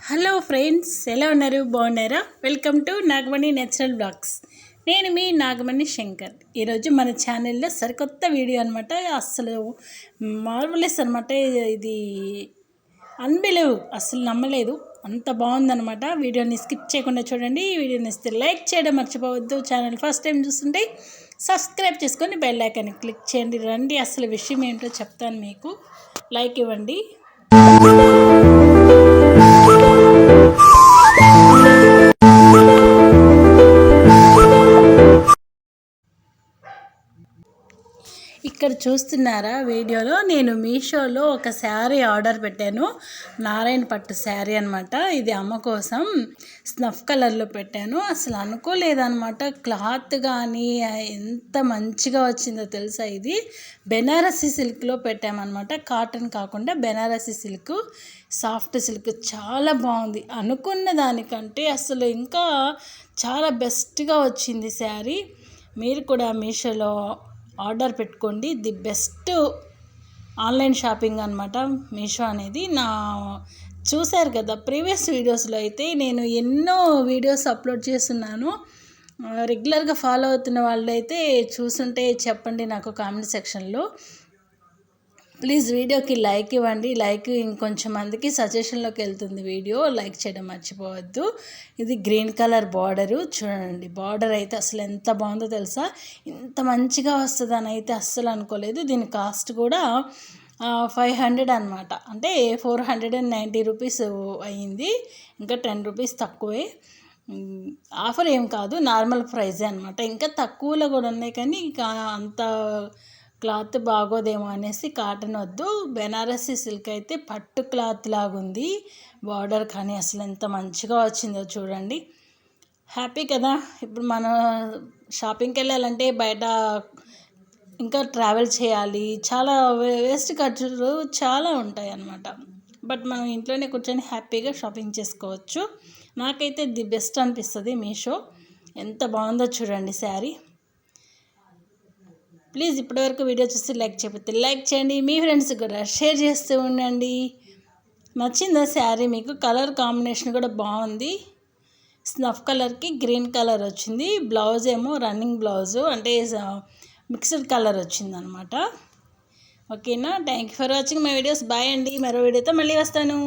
Hello friends ఎలా ఉన్నారు? బాగున్నారా? Welcome to Nagamani natural blogs నేను మీ నాగమణి శంకర్. ఈరోజు మన ఛానల్లో సరికొత్త వీడియో అనమాట అస్సలు మార్వలెస్ అనమాట ఇది అన్బిలీవ్ అస్సలు నమ్మలేదు. అంత బాగుందనమాట వీడియోని స్కిప్ చేయకుండా చూడండి. ఈ వీడియోని ఇస్తే లైక్ చేయడం మర్చిపోవద్దు. ఛానల్ ఫస్ట్ టైం చూస్తుంటే సబ్స్క్రైబ్ చేసుకొని బెల్ ఐకాన్ క్లిక్ చేయండి. రండి అసలు విషయం ఏంటో చెప్తాను మీకు. లైక్ ఇవ్వండి. ఇక్కడ చూస్తున్నారా వీడియోలో? నేను మీషోలో ఒక శారీ ఆర్డర్ పెట్టాను. నారాయణ పట్టు శారీ అనమాట ఇది అమ్మ కోసం స్నఫ్ కలర్లో పెట్టాను. అసలు అనుకోలేదనమాట క్లాత్ కానీ ఎంత మంచిగా వచ్చిందో తెలుసా ఇది? బెనారసీ సిల్క్లో పెట్టామన్నమాట. కాటన్ కాకుండా బెనారసీ సిల్క్ సాఫ్ట్ సిల్క్ చాలా బాగుంది. అనుకున్న దానికంటే అసలు ఇంకా చాలా బెస్ట్గా వచ్చింది శారీ. మీరు కూడా మీషోలో ఆర్డర్ పెట్టుకోండి. ది బెస్ట్ ఆన్లైన్ షాపింగ్ అనమాట మీషో అనేది. నా చూశారు కదా ప్రీవియస్ వీడియోస్లో అయితే నేను ఎన్నో వీడియోస్ అప్లోడ్ చేస్తున్నాను. రెగ్యులర్గా ఫాలో అవుతున్న వాళ్ళైతే చూసుంటే చెప్పండి నాకు కామెంట్ సెక్షన్లో. ప్లీజ్ వీడియోకి లైక్ ఇవ్వండి. లైక్ ఇంకొంచెం మందికి సజెషన్లోకి వెళ్తుంది వీడియో. లైక్ చేయడం మర్చిపోవద్దు. ఇది గ్రీన్ కలర్ బార్డరు. చూడండి బార్డర్ అయితే అసలు ఎంత బాగుందో తెలుసా? ఇంత మంచిగా వస్తుంది అని అయితే అస్సలు అనుకోలేదు. దీని కాస్ట్ కూడా ఫైవ్ హండ్రెడ్ అనమాట అంటే four hundred and ninety rupees అయ్యింది. ఇంకా టెన్ రూపీస్ తక్కువే. ఆఫర్ ఏం కాదు. నార్మల్ ప్రైజే అనమాట ఇంకా తక్కువలో కూడా ఉన్నాయి కానీ ఇంకా అంత క్లాత్ బాగోదేమో అనేసి కాటన్ వద్దు. బెనారసీ సిల్క్ అయితే పట్టు క్లాత్ లాగుంది. బార్డర్ కానీ అసలు ఎంత మంచిగా వచ్చిందో చూడండి. హ్యాపీ కదా? ఇప్పుడు మనం షాపింగ్కి వెళ్ళాలంటే బయట ఇంకా ట్రావెల్ చేయాలి. చాలా వేస్ట్ ఖర్చులు చాలా ఉంటాయి అన్నమాట బట్ మనం ఇంట్లోనే కూర్చొని హ్యాపీగా షాపింగ్ చేసుకోవచ్చు. నాకైతే ది బెస్ట్ అనిపిస్తుంది మీషో. ఎంత బాగుందో చూడండి శారీ. ప్లీజ్ ఇప్పటివరకు వీడియో చూస్తే లైక్ చేయకపోతే లైక్ చేయండి. మీ ఫ్రెండ్స్ కూడా షేర్ చేస్తూ ఉండండి. నచ్చిందా శారీ? మీకు కలర్ కాంబినేషన్ కూడా బాగుంది. స్నఫ్ కలర్కి గ్రీన్ కలర్ వచ్చింది. బ్లౌజ్ ఏమో రన్నింగ్ బ్లౌజు అంటే మిక్స్డ్ కలర్ వచ్చింది అనమాట ఓకేనా? Thank you for watching my videos. Bye అండి. మరో వీడియోతో మళ్ళీ వస్తాను.